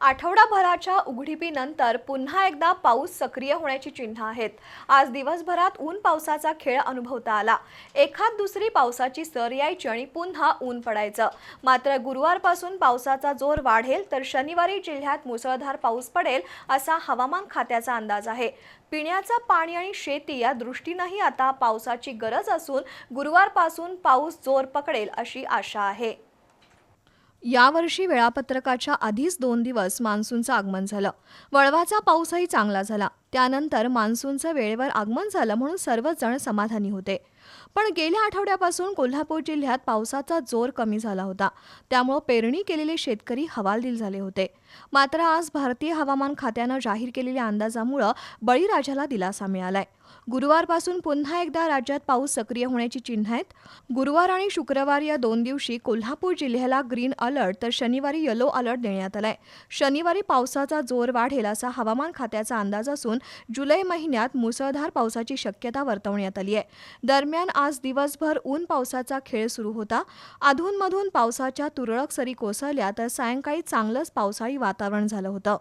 आठवडाभराच्या उघडीपीनंतर पुन्हा एकदा पाऊस सक्रिय होण्याची चिन्ह आहेत. आज दिवसभरात ऊन पावसाचा खेळ अनुभवता आला. एखाद दुसरी पावसाची सर यायची आणि पुन्हा ऊन पडायचं. मात्र गुरुवारपासून पावसाचा जोर वाढेल तर शनिवारी जिल्ह्यात मुसळधार पाऊस पडेल असा हवामान खात्याचा अंदाज आहे. पिण्याचं पाणी आणि शेती या दृष्टीनंही आता पावसाची गरज असून गुरुवारपासून पाऊस जोर पकडेल अशी आशा आहे. यावर्षी वेळापत्रकाच्या आधीच दोन दिवस मान्सूनचं आगमन झालं. वळवाचा पाऊसही चांगला झाला. त्यानंतर मान्सूनचं वेळेवर आगमन झालं म्हणून सर्वच जण समाधानी होते. पण गेल्या आठवड्यापासून कोल्हापूर जिल्ह्यात पावसाचा जोर कमी झाला होता. त्यामुळं पेरणी केलेले शेतकरी हवालदिल झाले होते. मात्र आज भारतीय हवामान खात्यानं जाहीर केलेल्या अंदाजामुळं बळीराजाला दिलासा मिळालाय. गुरुवारपासून पुन्हा एकदा राज्यात पाऊस सक्रिय होण्याची चिन्ह आहेत. गुरुवार आणि शुक्रवार या दोन दिवशी कोल्हापूर जिल्ह्याला ग्रीन अलर्ट तर शनिवारी येलो अलर्ट देण्यात आलाय. शनिवारी पावसाचा जोर वाढेल असा हवामान खात्याचा अंदाज असून जुलै महिन्यात मुसळधार पावसाची शक्यता वर्तवण्यात आली आहे. दरम्यान आज दिवसभर ऊन पावसाचा खेळ सुरू होता. अधूनमधून पावसाच्या तुरळक सरी कोसळल्या तर सायंकाळी चांगलंच पावसाळी वातावरण झालं होतं.